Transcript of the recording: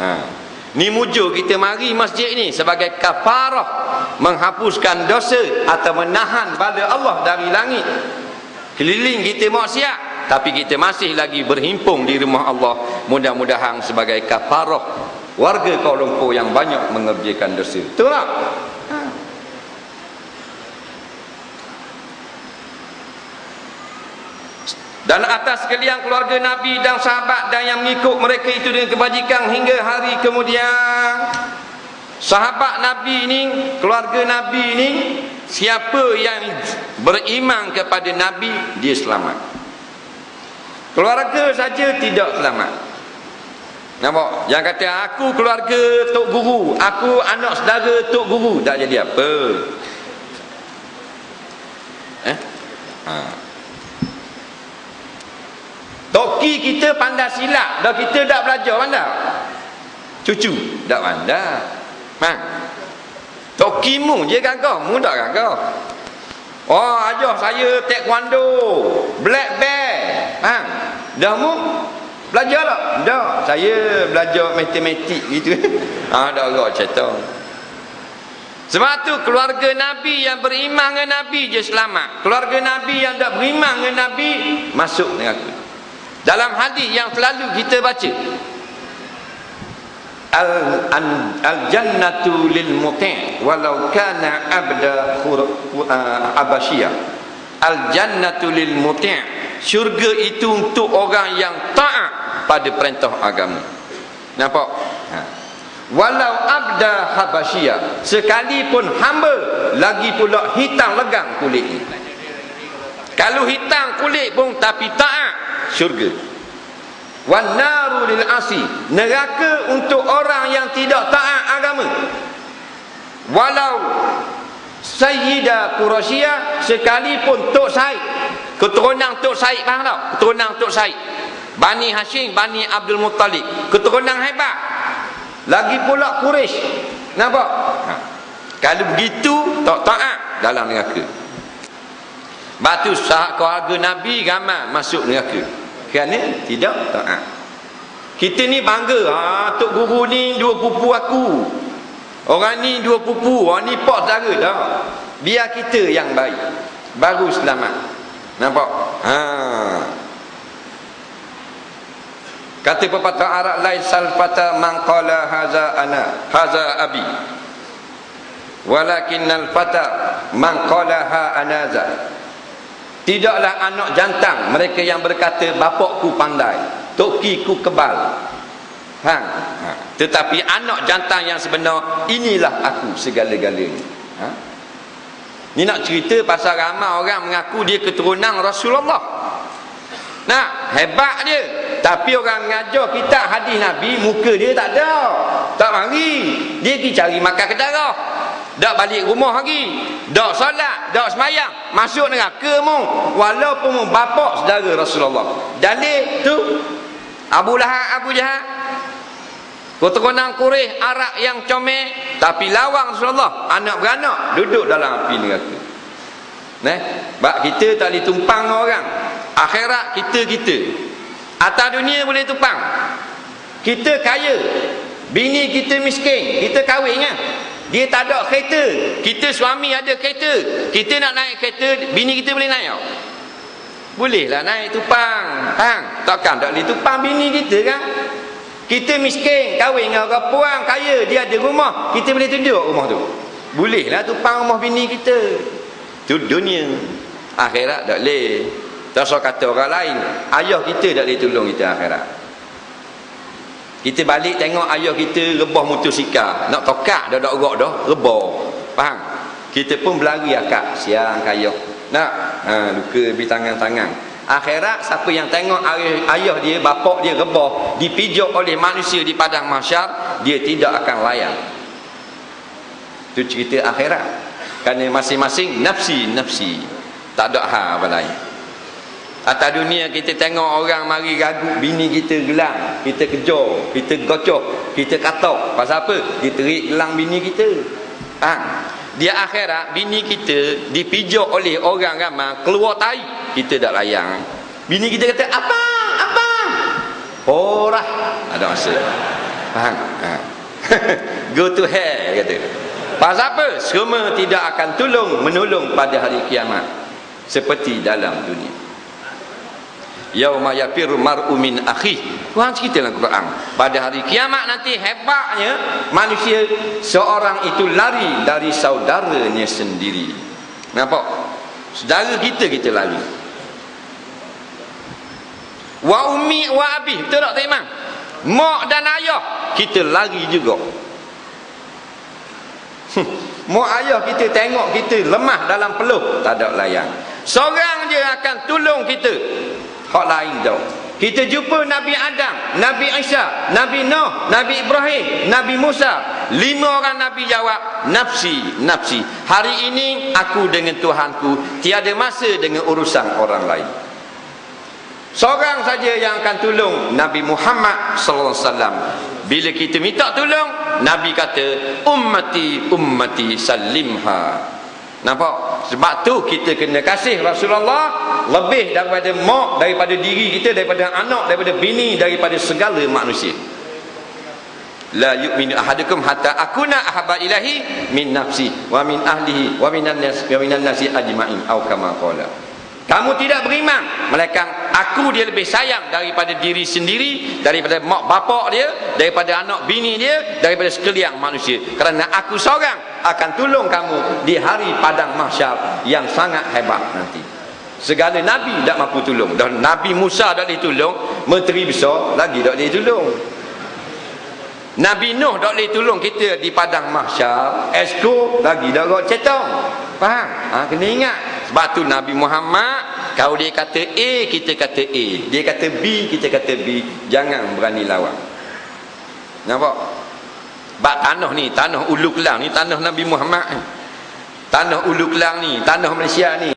ha. ni mujur kita mari masjid ni sebagai kafarah menghapuskan dosa atau menahan pada Allah dari langit. Keliling kita maksiat tapi kita masih lagi berhimpung di rumah Allah. Mudah-mudahan sebagai kafarah warga Kuala Lumpur yang banyak mengerjakan dosa. Betul tak dan atas sekalian keluarga Nabi dan sahabat dan yang mengikut mereka itu dengan kebajikan hingga hari kemudian. Sahabat Nabi ini keluarga Nabi ini siapa yang beriman kepada Nabi dia selamat. Keluarga saja tidak selamat. Nampak? Yang kata aku keluarga tok guru aku anak saudara tok guru. Tak jadi apa? Eh? Ha Toki kita pandai silap. Dah kita dah belajar pandai. Cucu dah pandai. Ha Toki mu je gagah. Mu tak gagah. Oh ajar saya taekwondo. Black belt Ha Dah mu? Belajar tak? Dah. Saya belajar matematik gitu. Ha dah agak cerita sebab tu keluarga Nabi yang beriman dengan Nabi je selamat. Keluarga Nabi yang tak beriman dengan Nabi masuk neraka. Dalam hadis yang selalu kita baca. Al an, al jannatu lil muti' walau kana abda uh, abasyiyah al jannatu lil muti' syurga itu untuk orang yang taat pada perintah agama. Nampak? Ha. walau abda habasyiyah sekalipun hamba lagi pula hitam legang kulit kalau hitam kulit pun tapi taat syurga. Wan naru lil asi neraka untuk orang yang tidak taat agama. Walau sayyida quraisya sekalipun tok said keturunan tok said faham tak? Keturunan tok said. Bani hashim bani abdul muttalib. Keturunan hebat. Lagi pula quraisy nampak? Ha. kalau begitu tak taat dalam neraka Batu sahak keluarga Nabi ramai masuk neraka. Kerana tidak taat. Kita ni bangga, ha tok guru ni dua pupu aku. Orang ni dua pupu, orang ni pak saudara dah. Biar kita yang baik. Baru selamat. Nampak? Ha. Kata pepatah Arab lain salfata man qala haza ana, haza abi. Walakinnal fata man qala ha anaza. Tidaklah anak jantan mereka yang berkata bapakku pandai, tokiku kebal. Ha. ha. Tetapi anak jantan yang sebenar inilah aku segala-galanya. Ha. Ni nak cerita pasal ramai orang mengaku dia keturunan Rasulullah. Nah, hebat dia. Tapi orang ngajar kita hadis Nabi, muka dia tak ada. Tak mari. Dia pergi cari makan kedara. Tak balik rumah lagi. Tak solat, tak semayang. Masuk neraka mu. Walaupun mu bapak saudara Rasulullah. Dalil tu Abu Lahab, Abu Jahal. Keturunan Quraisy Arab yang comel tapi lawang Rasulullah, anak beranak duduk dalam api neraka. Nah, bab kita tak boleh tumpang orang. Akhirat kita kita. Atas dunia boleh tumpang. Kita kaya. Bini kita miskin, kita kahwin kan? Dia tak ada kereta. Kita suami ada kereta. Kita nak naik kereta, bini kita boleh naik. Bolehlah naik tupang. Hang, takkan tak boleh tupang bini kita kan? Kita miskin, kahwin dengan orang puang kaya, dia ada rumah, kita boleh tunjuk rumah tu. Bolehlah tupang rumah bini kita. Tu dunia. Akhirat tak boleh. Tak kata orang lain. Ayah kita tak boleh tolong kita akhirat. Kita balik tengok ayah kita rebah motosikal. Nak tokak dah dak gerak dah, rebah. Faham? Kita pun berlari akak siang kaya. Nak ha, luka di tangan-tangan. Akhirat siapa yang tengok ayah, ayah dia, bapak dia rebah, dipijak oleh manusia di padang mahsyar, dia tidak akan layak. Itu cerita akhirat. Kerana masing-masing nafsi nafsi. Tak ada hal apa lain. Atas dunia kita tengok orang mari ragu bini kita gelang, kita kejar, kita gocok, kita katok. Pasal apa? Dia terik gelang bini kita. Ha? Dia akhirat bini kita dipijak oleh orang ramai keluar tai, kita tak layang. Bini kita kata, "Apa? Apa?" Orah, ada masa. faham ha. go to hell kata pasal apa semua tidak akan tolong menolong pada hari kiamat seperti dalam dunia yauma yafir mar'u min akhi. Tuhan cerita dalam Quran. Pada hari kiamat nanti hebatnya manusia seorang itu lari dari saudaranya sendiri. Nampak? Saudara kita kita lari. Wa ummi wa abi. Betul tak Imam? Mak dan ayah kita lari juga. Mak ayah kita tengok kita lemah dalam peluh tak ada layan. Seorang je akan tolong kita hak lain tau kita jumpa Nabi Adam, Nabi Isa, Nabi Nuh, Nabi Ibrahim, Nabi Musa. Lima orang Nabi jawab, nafsi, nafsi. Hari ini aku dengan Tuhanku, tiada masa dengan urusan orang lain. Seorang saja yang akan tolong Nabi Muhammad sallallahu alaihi wasallam. Bila kita minta tolong, Nabi kata, ummati ummati salimha. Nampak? Sebab tu kita kena kasih Rasulullah lebih daripada mak, daripada diri kita, daripada anak, daripada bini, daripada segala manusia. La yu'minu ahadukum hatta akuna ahabba ilahi min nafsi wa min ahlihi wa minan nas wa minan nasi ajma'in atau kama qala. Kamu tidak beriman. Melainkan aku dia lebih sayang Daripada diri sendiri Daripada mak bapak dia Daripada anak bini dia Daripada sekalian manusia. Kerana aku seorang Akan tolong kamu Di hari padang mahsyar Yang sangat hebat nanti. Segala Nabi tak mampu tolong. Dan Nabi Musa tak boleh tolong Menteri besar lagi tak boleh tolong. Nabi Nuh tak boleh tolong kita di padang mahsyar Esko lagi dah rot cetong Faham? Ha, kena ingat sebab tu Nabi Muhammad kalau dia kata A kita kata A. Dia kata B kita kata B. Jangan berani lawan. Nampak? Bak tanah ni tanah ulu kelang ni tanah Nabi Muhammad tanah ulu kelang ni tanah Malaysia ni